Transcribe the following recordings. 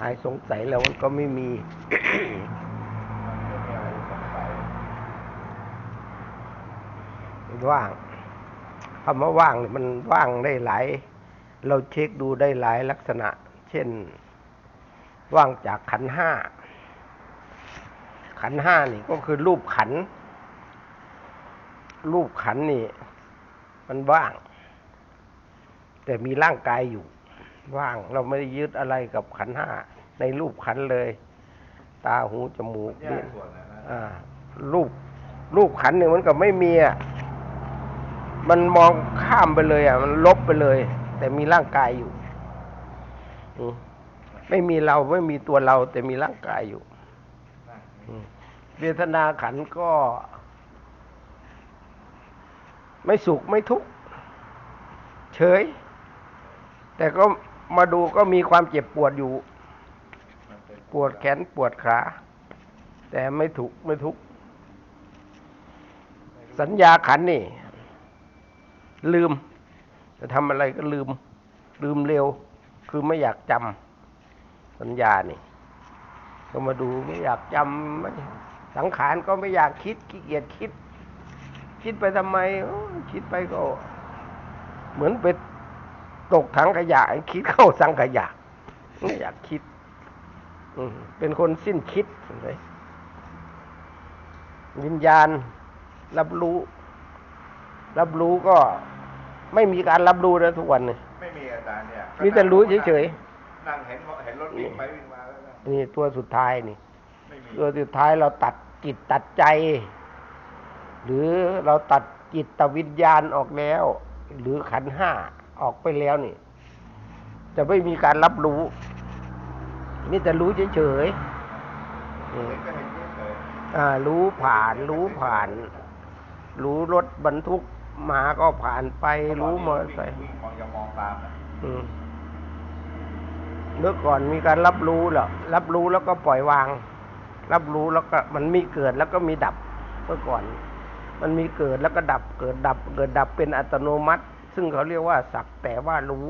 หายสงสัยแล้วมันก็ไม่มี ว่างคำว่าว่างมันว่างได้หลาย เราเช็คดูได้หลายลักษณะ เช่น ว่างจากขันห้า ขันห้านี่ก็คือรูปขัน รูปขันนี่ มันว่าง แต่มีร่างกายอยู่ ว่าง เราไม่ได้ยึดอะไรกับขันธ์ห้าในรูปขันธ์เลย ตาหูจมูกแยลิ้กนส่วนนะนะอ่ารูปรูปขันเนี่ยมันก็ไม่มีอะมันมองข้ามไปเลยอะ มันลบไปเลย แต่มีร่างกายอยู่อืมไม่มีเราไม่มีตัวเรา แต่มีร่างกายอยู่นะอืมเวทนาขันธ์ก็ ไม่สุขไม่ทุกข์เฉย แต่ก็ มาดูก็มีความเจ็บปวดอยู่ ปวดแขนปวดขา แต่ไม่ถูกไม่ทุก สัญญาขันนี่ ลืม จะทำอะไรก็ลืม ลืมเร็ว คือไม่อยากจำสัญญานี่ ก็มาดูไม่อยากจำไม่สังขารก็ไม่อยากคิดขี้เกียจคิด คิดไปทำไม คิดไปก็ เหมือนไป ตกถังขยะคิดเข้าสังขยะไม่อยากคิดอืมเป็นคนสิ้นคิดเลยวิญญาณ รับรู้ รับรู้ก็ไม่มีการรับรู้นะทุกวันนี่ไม่มีอาจารย์เนี่ยมีแต่รู้เฉยๆนั่งเห็นเห็นรถวิ่งไปวิ่งมาแล้วนะๆนี่ตัวสุดท้ายนี่ไม่มีตัวสุดท้ายเราตัดจิตตัดใจ หรือเราตัดจิตวิญญาณออกแล้ว หรือขันธ์ห้า ออกไปแล้วนี่ จะไม่มีการรับรู้มีแต่รู้เฉยๆอืมเห็นก็เห็นเฉยอ่ารู้ผ่าน รู้ผ่าน รู้รถบรรทุกมาก็ผ่านไปๆรู้มอเตอร์ไซค์วิ่งมองอย่ามองตามนะอืมเมื่อก่อนมีการรับรู้เหรอรับรู้แล้วก็ปล่อยวาง รับรู้แล้วก็มันมีเกิดแล้วก็มีดับ เมื่อก่อน มันมีเกิดแล้วก็ดับ เกิดดับ เกิดดับเป็นอัตโนมัติ ซึ่งเขาเรียกว่า สักแต่ว่ารู้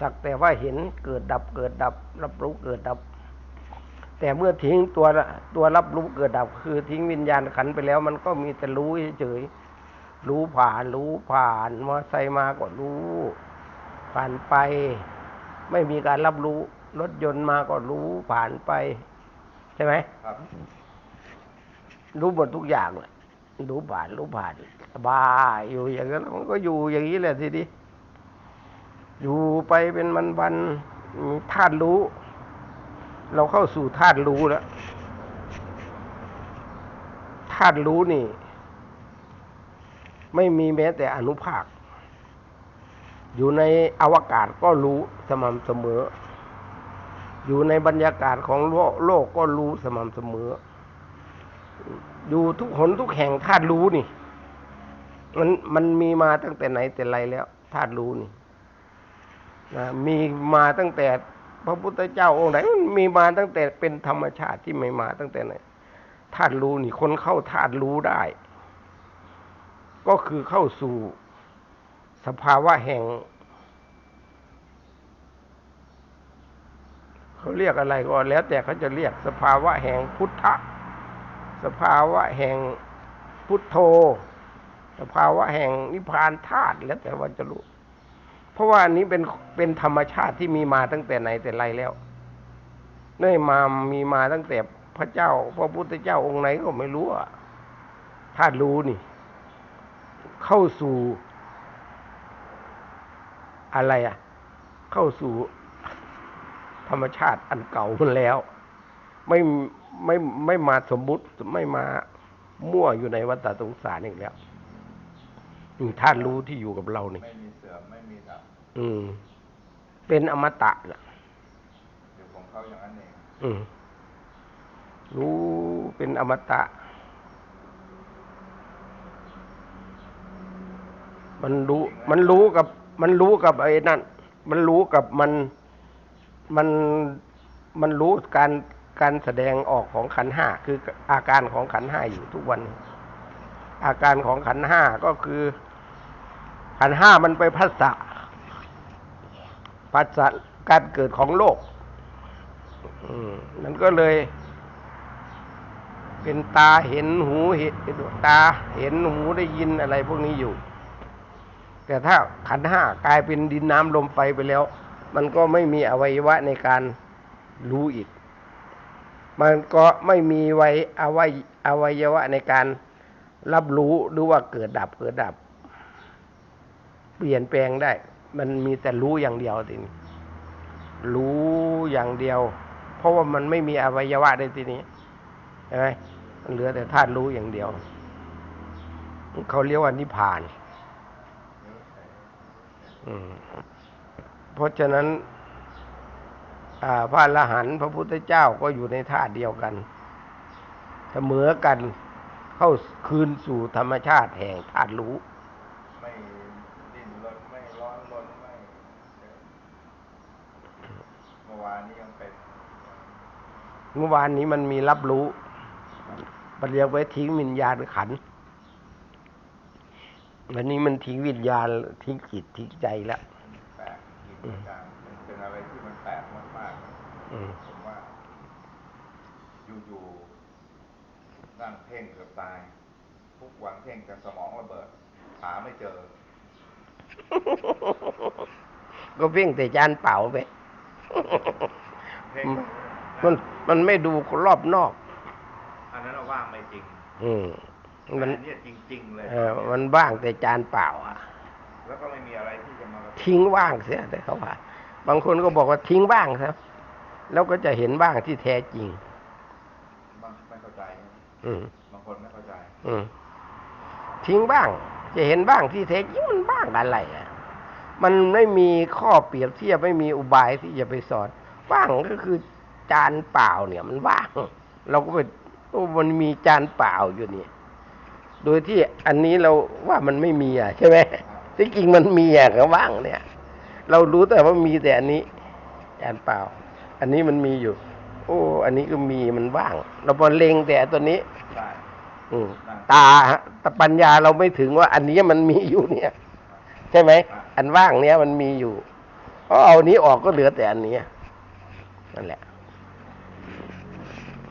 สักแต่ว่าเห็นเกิดดับเกิดดับ รับรู้เกิดดับ แต่เมื่อทิ้งตัวตัวรับรู้เกิดดับ คือทิ้งวิญญาณขันธ์ไปแล้ว มันก็มีแต่รู้เฉยๆรู้ผ่านรู้ผ่านมอไซค์มาก็รู้ ผ่านไป ไม่มีการรับรู้ รถยนต์มาก็รู้ผ่านไป ใช่ไหมครับ รู้หมดทุกอย่างเลย รู้ผ่านรู้ผ่านสบายอยู่อย่างนั้นมันก็อยู่อย่างนี้แหละทีนี้อยู่ไปเป็นมันวันมีธาตุรู้ เราเข้าสู่ธาตุรู้แล้วธาตุรู้นี่ ไม่มีแม้แต่อนุภาค อยู่ในอวกาศก็รู้สม่ำเสมอ อยู่ในบรรยากาศของโลกโลกก็รู้สม่ำเสมอ อยู่ทุกหนทุกแห่งธาตุรู้นี่ มันมันมีมาตั้งแต่ไหนแต่ไรแล้วธาตุรู้นี่นะมีมาตั้งแต่ พระพุทธเจ้าองค์ไหนมันมีมาตั้งแต่เป็นธรรมชาติที่ไม่มาตั้งแต่ไหนธาตุรู้นี่ คนเข้าธาตุรู้ได้ ก็คือเข้าสู่สภาวะแห่งเขาเรียกอะไรก็แล้วแต่เขาจะเรียกสภาวะแห่งพุทธะ สภาวะแห่งพุทโธ สภาวะแห่งนิพพานธาตุแล้วแต่ว่าจะรู้ เพราะว่าอันนี้เป็นเป็นธรรมชาติที่มีมาตั้งแต่ไหนแต่ไรแล้วเนื่อยมามีมาตั้งแต่พระเจ้า พระพุทธเจ้าองค์ไหนก็ไม่รู้อะธาตุรู้นี่ เข้าสู่อะไรอะ เข้าสู่ธรรมชาติอันเก่ามันแล้ว ไม่ ไม่ไม่มาสมมุติไม่มามั่วอยู่ในวัฏสงสารอีกแล้วนี่ธาตุรู้ที่อยู่กับเรานี่ไม่มีเสื่อมไม่มีดับอืม เป็นอมตะน่ะอยู่ของเขาอย่างนั้นเองอืมรู้เป็นอมตะ มันรู้ มันรู้กับ มันรู้กับไอ้นั่น มันรู้กับมัน มัน มันรู้การ การแสดงออกของขันห้าคืออาการของขันห้าอยู่ทุกวัน อาการของขันห้าก็คือ ขันห้ามันไปพัสสะพัสสะการเกิดของโลกอืมมันก็เลย เป็นตาเห็นหูเห็นตาเห็นหูได้ยินอะไรพวกนี้อยู่ แต่ถ้าขันห้ากลายเป็นดินน้ำลมไฟไปแล้ว มันก็ไม่มีอวัยวะในการรู้อีก มันก็ไม่มีไว้อวัยอวัยวะในการรับรู้หรือว่าเกิดดับเกิดดับ เปลี่ยนแปลงได้ มันมีแต่รู้อย่างเดียวทีนี้รู้อย่างเดียว เพราะว่ามันไม่มีอวัยวะในทีนี้ใช่ไหมมันเหลือแต่ธาตุรู้อย่างเดียว เขาเรียกว่านิพพาน อืมเพราะฉะนั้น พระอรหันต์พระพุทธเจ้าก็อยู่ในธาตุเดียวกัน เสมอกันเข้าคืนสู่ธรรมชาติแห่งธาตุรู้ ไม่ดิ้นรนไม่ร้อนรนไม่เมื่อวานนี้ยังเป็นเมื่อวานนี้มันมีรับรู้ปเรียกไว้ทิ้งวิญญาณขันธ์วันนี้มันทิ้งวิญญาณทิ้งจิตทิ้งใจแล้ว แปลกอีกอย่างมันเป็นอะไรที่มันแปลกมากๆอืมผมว่า อยู่ๆนั่งเพ่งเกือบตาย ทุกวันเพ่งกันสมองระเบิด หาไม่เจอ ก็เพ่งแต่จานเปล่าไปเพ่งมันมันไม่ดูรอบนอก อันนั้นเราว่างไม่จริง อืมมันอัเนี่ยจริงๆเลยเออมันว่างแต่จานเปล่า อะ แล้วก็ไม่มีอะไรที่จะมากระทบทิ้งว่างเสียแต่เขาว่า บางคนก็บอกว่าทิ้งว่างซะแล้วก็จะเห็นว่างที่แท้จริงบางไม่เข้าใจอืมบางคนไม่เข้าใจ อืมทิ้งบ้าง จะเห็นบ้างที่แท้จริงมันบ้างอะไรอะ มันไม่มีข้อเปรียบเทียบไม่มีอุบายที่จะไปสอนว่างก็คือจานเปล่าเนี่ย มันว่าง เราก็ไปโอ้มันมีจานเปล่าอยู่นี่ โดยที่อันนี้เราว่ามันไม่มีอะใช่ไหมที่จริงมันมีอะก็ว่างเนี่ย เรารู้แต่ว่ามีแต่อันนี้จานเปล่า อันนี้มันมีอยู่ โอ้ อันนี้ก็มีมันว่าง เราพอเล็งแต่ตัวนี้ได้อืมตาฮะแต่ปัญญาเราไม่ถึงว่า อันนี้มันมีอยู่เนี่ย ใช่ไหมอันว่างเนี้ยมันมีอยู่เพราะเอานี้ออกก็เหลือแต่อันเนี้ยนั่นแหละ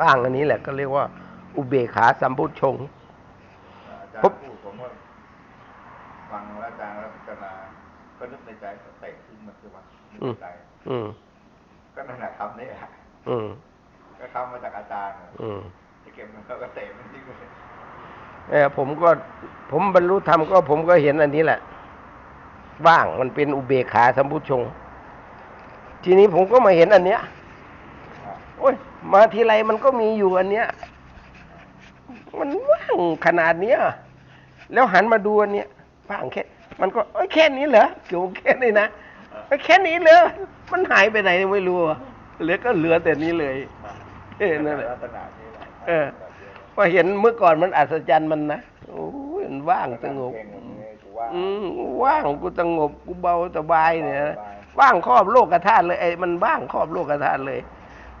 ว่างอันนี้แหละก็เรียกว่า อุเบกขาสัมพุทธชงอาจารปุ๊บย์พูดผมว่าฟังแล้วอาจารย์แล้วพิจารณา ก็นึกในใจก็เตะทิ้งมันคือว่านึกในใจอืมก็นั่นแหละคำนี้แหละอืมก็คำมาจากอาจารย์น่ะอืมที่เก็บมันก็เตะมันทิ้งเลยเออผมก็ผมบรรลุธรรมก็ผมก็เห็นอันนี้แหละ ว่างมันเป็นอุเบกขาสัมพุทธชง ทีนี้ผมก็มาเห็นอันเนี้ยโอ้ย มาทีไรมันก็มีอยู่อันเนี้ย มันว่างขนาดเนี้ย แล้วหันมาดูอันเนี้ยว่างแค่ มันก็เอ้ยแค่นี้เหรอเกี่ยวแค่นี้นะเอ้ยแค่นี้เหรอมันหายไปไหนไม่รู้อะเหลือก็เหลือแต่นี้เลยเออนั่นแหละลักษณะนี้แหละเออพอเห็นเมื่อก่อนมันอัศจรรย์มันนะโอ้ยมันว่างสงบเพลงอย่างนี้กูว่าอืมว่างกูสงบกูเบาสบายเนี่ยนะว่างครอบโลกธาตุเลยไอ้มันว่างครอบโลกธาตุเลย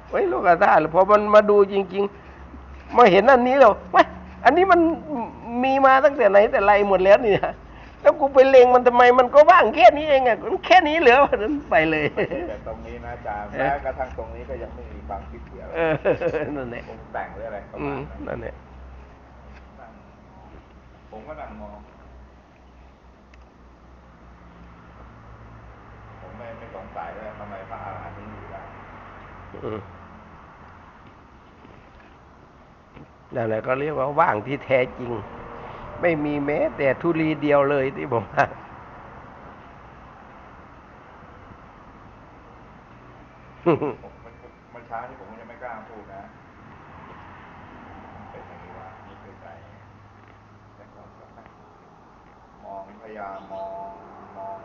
ไว้ยโลกธาตุพอมันมาดูจริง ๆ มาเห็นอันนี้แล้วว้ยอันนี้มันมีมาตั้งแต่ไหนแต่ไรหมดแล้วเนี่ย แล้วกูไปเลงมันทำไมมันก็ว่างแค่นี้เองอะมันแค่นี้เหลือวันนั้นไปเลย แต่ตรงนี้นะอาจารย์เออแม้กระทั่งตรงนี้ก็ยังไม่มีความคิดเกี่ยวเออนั่นแหละผมแต่งหรืออะไรประอืมาณมนั้นนั่นแหละนั่งผมก็นั่งมอง ผมไม่ไม่สงสัยเลยทำไมพระอาหารหันต์ถึงอยู่ได้อืมนั่นแหละก็เรียกว่าว่างที่แท้จริง ไม่มีแม้แต่ทุลีเดียวเลยที่ผมว่ามันมันช้าที่ผมยังไม่กล้าพูดนะเป็นอย่างนี้ว่านี่คือใจแต่ก็มองพยายามมองมอง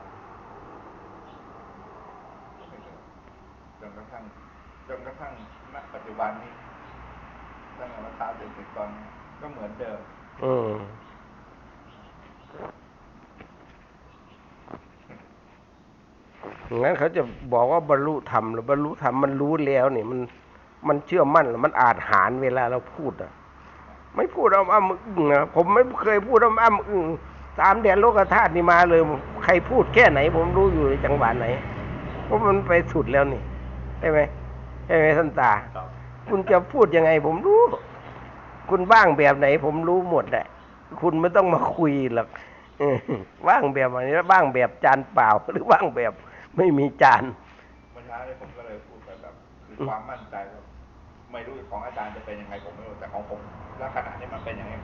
จนกระทั่งจนกระทั่งณปัจจุบันนี้ตั้งแต่มาท้าจนถึงตอนก็เหมือนเดิม อืม งั้นเขาจะบอกว่าบรรลุธรรมหรือบรรลุธรรมมันรู้แล้วนี่มันมันเชื่อมั่นหรือมันอาจหารเวลาเราพูดอะ ไม่พูดอ้ำอ้ำอึ้งนะผมไม่เคยพูดอ้ำอ้ำอึ้งสามแดนโลกธาตุนี่มาเลย ใครพูดแค่ไหน ผมรู้อยู่ในจังหวะไหนเพราะมันไปสุดแล้วนี่ใช่ไหมใช่ไหมท่านตา คุณจะพูดยังไง ผมรู้ คุณว่างแบบไหน ผมรู้หมดแหละคุณไม่ต้องมาคุยหรอกว่างแบบไหนว่างแบบจานเปล่าหรือว่างแบบ ไม่มีจานเมื่อเช้าเนี่ยผมก็เลยพูดไปแบบคือความมั่นใจว่าไม่รู้ของอาจารย์จะเป็นยังไงผมไม่รู้แต่ของผมแล้วขณะนี้มันเป็นอย่างนี้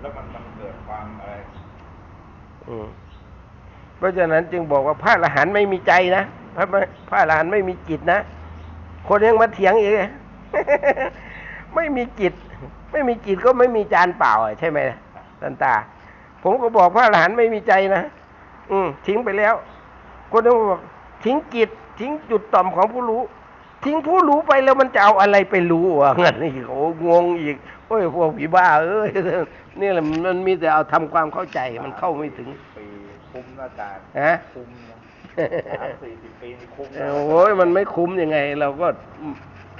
แล้วมันมันเกิดความอะไรอืมเพราะฉะนั้นจึงบอกว่าพระอรหันต์ไม่มีใจนะพระพระอรหันต์ไม่มีจิตนะคนยังมาเถียงอีกไม่มีจิต ไม่มีจิตก็ไม่มีจานเปล่าอะใช่ไหมท่านตา ผมก็บอกพระอรหันต์ไม่มีใจนะอืมทิ้งไปแล้ว คนนึงบอก ทิ้งจิตทิ้งจุดต่อมของผู้รู้ ทิ้งผู้รู้ไปแล้วมันจะเอาอะไรไปรู้วะงั้นอีกโอ้งงอีกโอ้ยพวกผีบ้าเอ้ยนี่แหละมันมีแต่เอาทำความเข้าใจมันเข้าไม่ถึงปีคุ้มนะอาจารย์ฮะคุ้มนะสามสี่สิบปีนี่คุ้มเอนะอโอ้ยมันไม่คุ้มยังไง เราก็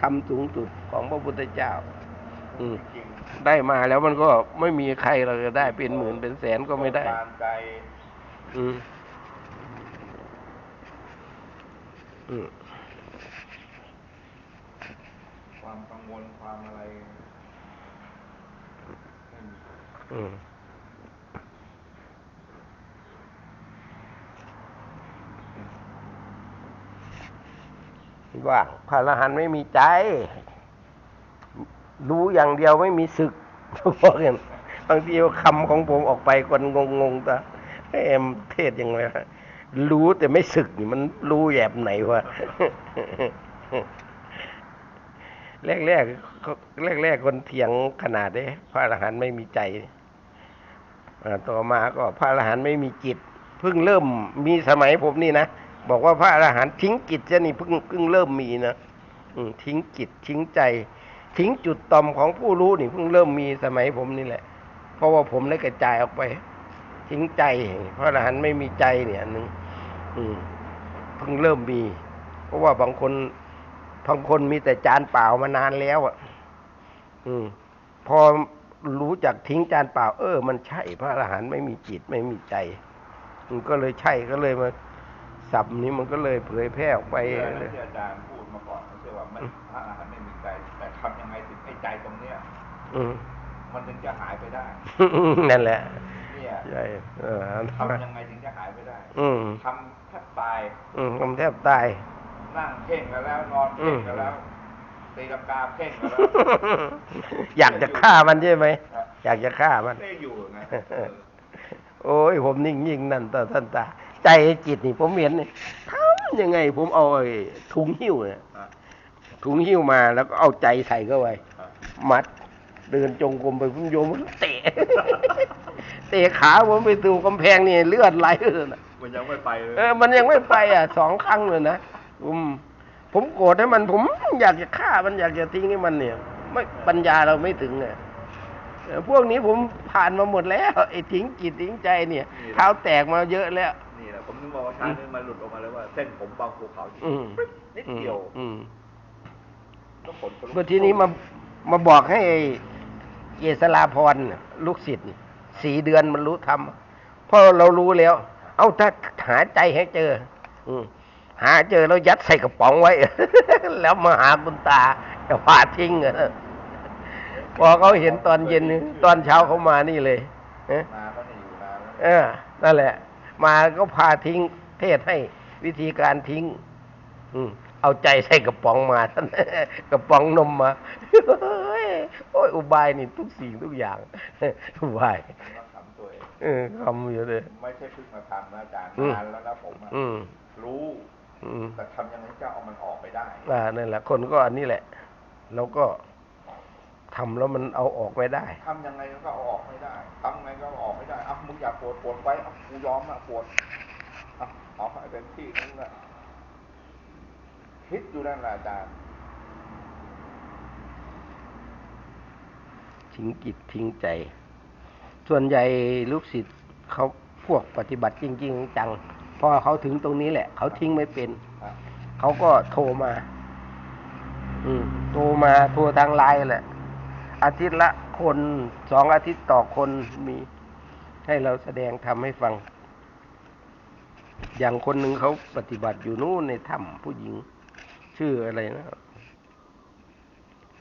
ทำสูงสุดของพระพุทธเจ้า อืมจริงได้มาแล้วมันก็ไม่มีใครเราจะได้เป็นหมื่นเป็นแสนก็ไม่ได้ตามใจอืมอืม ความกังวลความอะไรไม่มีอืมว่างพระอรหันต์ไม่มีใจ รู้อย่างเดียวไม่มีศึกบอกอย่างนั้นบางทีคำของผมออกไปคนงงงๆแต่เอ็มเทศยังไงวะ รู้แต่ไม่ศึกมันรู้แบบไหนวะแรกแรกแรกแรกๆคนเถียงขนาดเด้พระอรหันต์ไม่มีใจต่อมาก็พระอรหันต์ไม่มีจิตเพิ่งเริ่มมีสมัยผมนี่นะบอกว่าพระอรหันต์ทิ้งจิตจะนี่เพิ่งเพิ่งเริ่มมีนะอืทิ้งจิตทิ้งใจ ทิ้งจุดต่อมของผู้รู้นี่เพิ่งเริ่มมีสมัยผมนี่แหละ เพราะว่าผมได้กระจายออกไป ทิ้งใจ พระอรหันต์ไม่มีใจเนี่ยอันหนึ่งอืมเพิ่งเริ่มมี เพราะว่าบางคนบางคนมีแต่จานเปล่ามานานแล้วอะ อืม พอรู้จักทิ้งจานเปล่า เออ มันใช่ พระอรหันต์ไม่มีจิตไม่มีใจ มันก็เลยใช่ก็เลยมาสับนี้มันก็เลยเผยแพร่ออกไปเชื่อนะที่อาจารย์พูดมาก่อนไม่ใช่ว่าไม่พระอรหันต์ไม่มีใจ แต่ทำยังไงถึงให้ใจตรงเนี้ย อืมมันถึงจะหายไปได้ นั่นแหละ เนี่ยใช่เออทำยังไงถึงจะหายไปได้ อืมทำแทบตาย อืมผมแทบตาย นั่งเพ่งกันแล้วนอนเพ่งกันแล้วตีลังกาเพ่งกันแล้ว อยากจะฆ่ามันใช่ไหมครับอยากจะฆ่ามันไม่อยู่ไงโอ้ยผมนิ่งยิ่งนั่นต่อท่านตา ใจจิตนี่ผมเห็นนี่ทำยังไง ผมเอาไอ้ถุงหิ้วเนี่ยอะถุงหิ้วมาแล้วก็เอาใจใส่เข้าไปอะมัด เดินจงกรมไปพุ่มโยมมันเตะ เตะขาผมไปสู่กำแพงนี่เลือดไหลเลยนะมันยังไม่ไปเลยเออมันยังไม่ไปอะสองครั้งเลยนะอืมผมโกรธให้มันผมอยากจะฆ่ามันอยากจะทิ้งให้มันเนี่ย ไม่ปัญญาเราไม่ถึงอะเออพวกนี้ผมผ่านมาหมดแล้วไอ้ทิ้งจิตทิ้งใจเนี่ยเท้าแตกมาเยอะแล้วนี่แหละผมนึกว่าชาตินึงมันหลุดออกมาแล้วว่าเส้นผมบางภูเขาอืมนิดเดียวอืมก็ผลทะลุก็ทีนี้มามาบอกให้ไอ้เยสลาพรน่ะลูกศิษย์ สี่เดือนมันรู้ทำเพราะเรารู้แล้ว เอาถ้าหาใจให้เจอ อืหาเจอแล้วยัดใส่กระป๋องไว้ แล้วมาหาคุณตาจะพาทิ้งพอเขาเห็นตอนเย็นตอนเช้าเขามานี่เลยเออนั่นแหละ มาก็พาทิ้งเทศให้วิธีการทิ้ง อืม เอาใจใส่กระป๋องมาท่านกระป๋องนมมาเฮ้ยโอ้ยอุบายนี่ทุกสิ่งทุกอย่างอุบายผมก็ทำตัวเองเออคำอยู่เลยไม่ใช่เพิ่งมาทำนะอาจารย์อืมนานแล้วนะผมอะอืมรู้อืมแต่ทำยังไงจะเอามันออกไปได้อ่านั่นแหละคนก็อันนี้แหละ แล้วก็ทำแล้วมันเอาออกไม่ได้ทำยังไงก็เอาออกไม่ได้ทำยังไงก็เอาออกไม่ได้อะมึงอยากปวดปวดไว้อะกูยอมอะปวดอะเอาให้เป็นที่นั่นแหละ คิดอยู่นั่นแหละอาจารย์ทิ้งจิตทิ้งใจ ส่วนใหญ่ลูกศิษย์เขาพวกปฏิบัติจริง ๆ จังพอเขาถึงตรงนี้แหละ เขาทิ้งไม่เป็นเขาก็โทรมา อืมโทรมาโทรทางไลน์แหละ อาทิตย์ละคนสองอาทิตย์ต่อคนมี ให้เราแสดงทำให้ฟัง อย่างคนหนึ่งเขาปฏิบัติอยู่นู่นในถ้ำผู้หญิง ชื่ออะไรนะ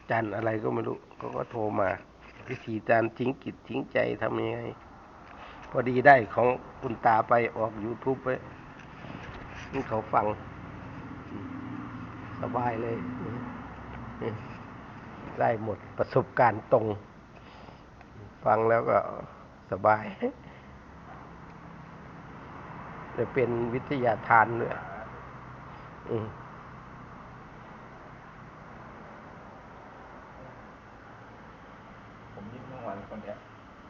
จันอะไรก็ไม่รู้เขาก็โทรมา วิธีการทิ้งกิจทิ้งใจทำยังไง พอดีได้ของคุณตาไปออก YouTube ไปนี่เขาฟัง สบายเลย ได้หมดประสบการณ์ตรง ฟังแล้วก็สบายจะเป็นวิทยาทานด้วยอืม ผมยิ้มทั้งวันคนเนี้ย อืม ช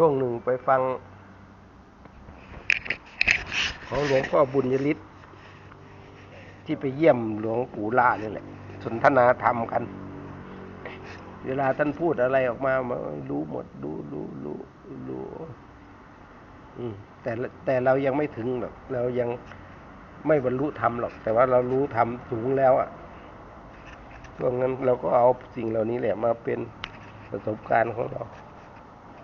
่วงหนึ่งไปฟัง ของหลวงพ่อบุญยฤทธิ์ที่ไปเยี่ยมหลวงปู่ล่านี่แหละ สนทนาธรรมกัน เวลาท่านพูดอะไรออกมามารู้หมด รู้รู้รู้รู้แต่แต่เรายังไม่ถึงหรอกเรายัง ไม่บรรลุธรรมหรอก แต่ว่าเรารู้ธรรมสูงแล้วอะช่วงนั้นเราก็เอาสิ่งเหล่านี้แหละมาเป็นประสบการณ์ของเรา